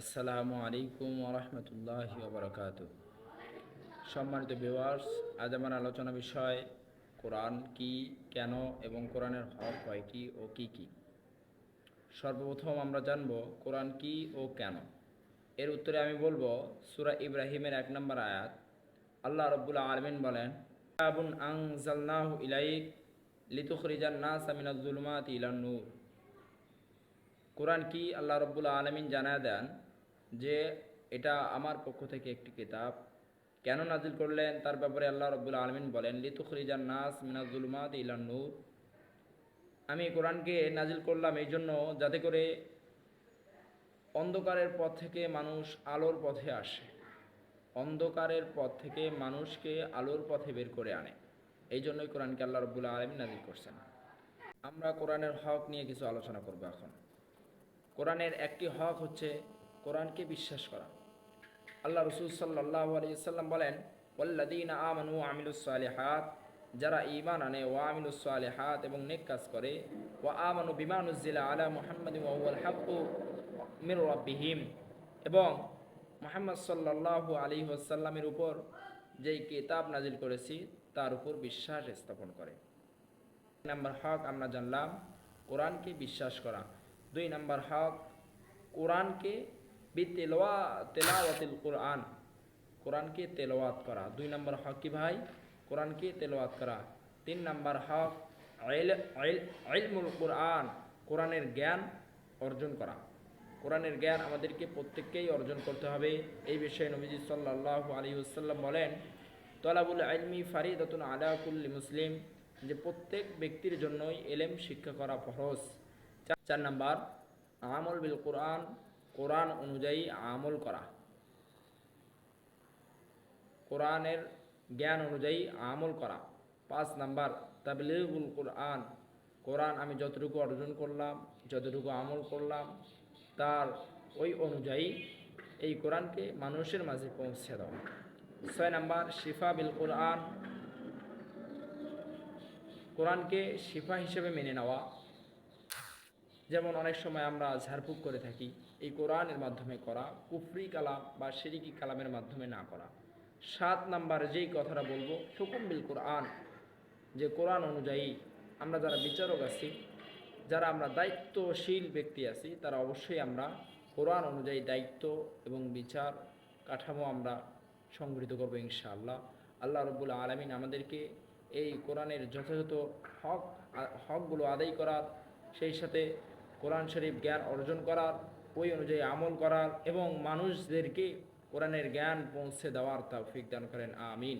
আসসালামু আলাইকুম ওরহমতুল্লাহ ওবরাকাত সম্মানিত ভিউয়ার্স আজ আমার আলোচনা বিষয়, কোরআন কি, কেন এবং কোরআনের হক কয়টি ও কি কি? সর্বপ্রথম আমরা জানব কোরআন কি ও কেন। এর উত্তরে আমি বলব, সুরা ইব্রাহিমের এক নম্বর আয়াত, আল্লাহ রব্বুল আলমিন বলেন আবুন আং জালনাহ ইলাইক লিতুখরিজান নাস আমিনাজ জুলমাত ইলান নূর কোরআন কি আল্লাহ রব্বুল আলমিন জানায় দেন? যে এটা আমার পক্ষ থেকে একটি কিতাব। কেন নাজিল করলেন? তার ব্যাপারে আল্লাহ রব্বুল আলমিন বলেন, লিতুখরিজান নাস মিনাজুলমাত ইলান নূর। আমি কোরআনকে নাজিল করলাম এই জন্য যাতে করে অন্ধকারের পথ থেকে মানুষ আলোর পথে আসে। অন্ধকারের পথ থেকে মানুষকে আলোর পথে বের করে আনে। এই জন্যই কোরআনকে আল্লাহ রব্বুল আলমিন নাজিল করছেন। আমরা কোরআনের হক নিয়ে কিছু আলোচনা করব এখন। কোরআনের একটি হক হচ্ছে কোরআনকে বিশ্বাস করা। আল্লাহ রসুল সাল্লাহ আলিয়াল্লাম বলেন ওল্লাদিন আমানু আমিলুসালেহাত যারা ইমান আনে ও আমিলুসালেহাত এবং নেক কাজ করে ও আমানু বিমানুজ্জিলা আলা মুহাম্মদ ওয়াল হাক্কু মির রাব্বিহিম এবং মোহাম্মদ সাল্লাল্লাহু আলী ওয়াসাল্লামের উপর যেই কিতাব নাজিল করেছি, তার উপর বিশ্বাস স্থাপন করে। নম্বর হক আমরা জানলাম, কোরআনকে বিশ্বাস করা। দুই নম্বর হক, কোরআনকে বিতেলোয়া তেলাওয়াতিল কোরআন। কোরআনকে তেলাওয়াত করা। দুই নম্বর হক কি ভাই? কোরআনকে তেলাওয়াত করা। তিন নম্বর হক ইলমুল কোরআন। কোরআনের জ্ঞান অর্জন করা। কোরআনের জ্ঞান আমাদেরকে প্রত্যেককেই অর্জন করতে হবে। এই বিষয়ে নবীজি সাল্লাহ আলী ওসাল্লাম বলেন, তলাবুল আলমি ফারিদাতুন আলা কুল্লি মুসলিম যে প্রত্যেক ব্যক্তির জন্যই এলেম শিক্ষা করা ফরজ। চার নাম্বার, আমল বিল কোরআন কোরআন অনুযায়ী আমল করা। কোরআনের জ্ঞান অনুযায়ী আমল করা। পাঁচ নাম্বার, তাবলিগুল কোরআন। কোরআন আমি যতটুকু অর্জন করলাম, যতটুকু আমল করলাম, তার ওই অনুযায়ী এই কোরআনকে মানুষের মাঝে পৌঁছে দেওয়া ছয় নাম্বার, শিফা বিল কোরআন। কোরআনকে শিফা হিসেবে মেনে নেওয়া। যেমন অনেক সময় আমরা ঝাড়ফুঁক করে থাকি, এই কোরআনের মাধ্যমে করা, কুফরি কালাম বা শিরিকি কালামের মাধ্যমে না করা। সাত নাম্বার যেই কথাটা বলব, হুকুম বিল কোরআন, যে কোরআন অনুযায়ী আমরা যারা বিচারক আছি, যারা আমরা দায়িত্বশীল ব্যক্তি আছি, তারা অবশ্যই আমরা কোরআন অনুযায়ী দায়িত্ব এবং বিচার কাঠামো আমরা সংগঠিত করব ইনশাআল্লাহ। আল্লাহ রব্বুল আলমিন আমাদেরকে এই কোরআনের যথাযথ হক, হকগুলো আদায় করার, সেই সাথে কোরআন শরীফ জ্ঞান অর্জন করার, ওই অনুযায়ী আমল করার এবং মানুষদেরকে কোরআনের জ্ঞান পৌঁছে দেওয়ার তৌফিক দান করেন, আমিন।